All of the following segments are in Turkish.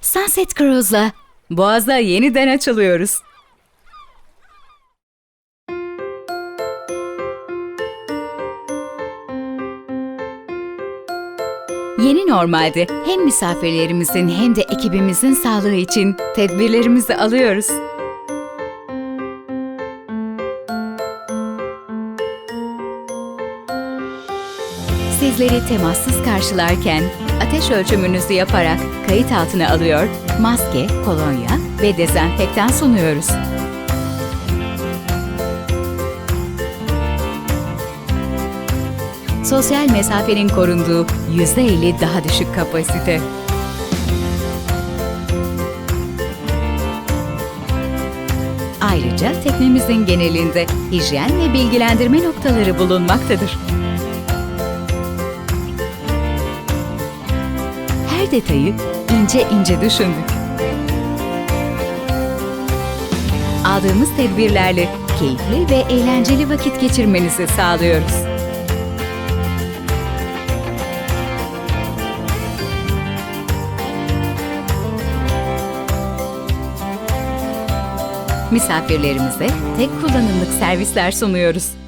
Sunset Cruise'la Boğaz'a yeniden açılıyoruz. Yeni normalde hem misafirlerimizin hem de ekibimizin sağlığı için tedbirlerimizi alıyoruz. Sizleri temassız karşılarken ateş ölçümünüzü yaparak kayıt altına alıyor, maske, kolonya ve dezenfektan sunuyoruz. Sosyal mesafenin korunduğu %50 daha düşük kapasite. Ayrıca teknemizin genelinde hijyen ve bilgilendirme noktaları bulunmaktadır. Her detayı ince ince düşündük. Aldığımız tedbirlerle keyifli ve eğlenceli vakit geçirmenizi sağlıyoruz. Misafirlerimize tek kullanımlık servisler sunuyoruz.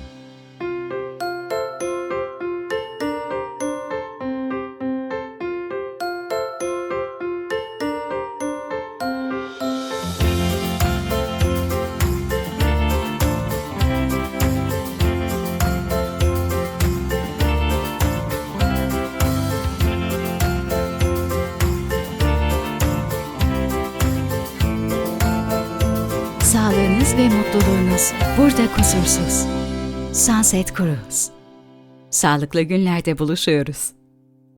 Sağlığınız ve mutluluğunuz burada kusursuz. Sunset Cruise. Sağlıklı günlerde buluşuyoruz.